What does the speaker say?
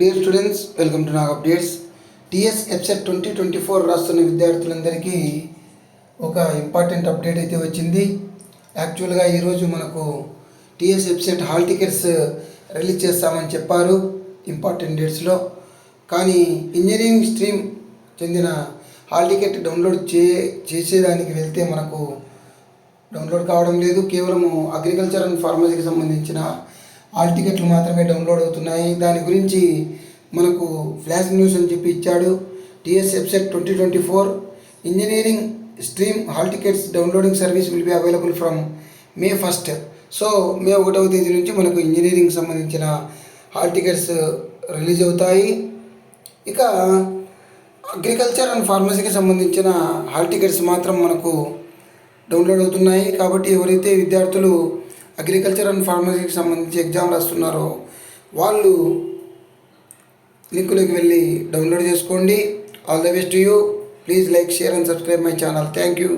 Dear students welcome to Nag updates TS EAPCET twenty twenty four రాస్తున్న విద్యార్థులందరికీ ఒక important update అయితే వచ్చింది. యాక్చువల్గా ఈరోజు మనకు TS EAPCET hall tickets release చేస్తామని చెప్పారు ఇంపార్టెంట్ డేట్స్లో కానీ ఇంజనీరింగ్ స్ట్రీమ్ చెందిన హాల్ టికెట్ డౌన్లోడ్ చే చేసేదానికి వెళ్తే మనకు డౌన్లోడ్ కావడం లేదు. కేవలము అగ్రికల్చర్ అండ్ ఫార్మసీకి సంబంధించిన హాల్ టికెట్లు మాత్రమే డౌన్లోడ్ అవుతున్నాయి. దాని గురించి మనకు ఫ్లాష్ న్యూస్ అని చెప్పి ఇచ్చాడు. TS website twenty twenty four. Engineering stream hall tickets downloading service will be available from May first. So May ఒకటవ తేదీ నుంచి మనకు ఇంజనీరింగ్ సంబంధించిన హాల్ టికెట్స్ రిలీజ్ అవుతాయి. ఇక అగ్రికల్చర్ అండ్ ఫార్మసీకి సంబంధించిన హాల్ టికెట్స్ మాత్రం మనకు డౌన్లోడ్ అవుతున్నాయి. కాబట్టి ఎవరైతే విద్యార్థులు అగ్రికల్చర్ అండ్ ఫార్మసీకి సంబంధించి ఎగ్జామ్ రాస్తున్నారో వాళ్ళు లింకులోకి వెళ్ళి డౌన్లోడ్ చేసుకోండి. All the best you please like share and subscribe my channel thank you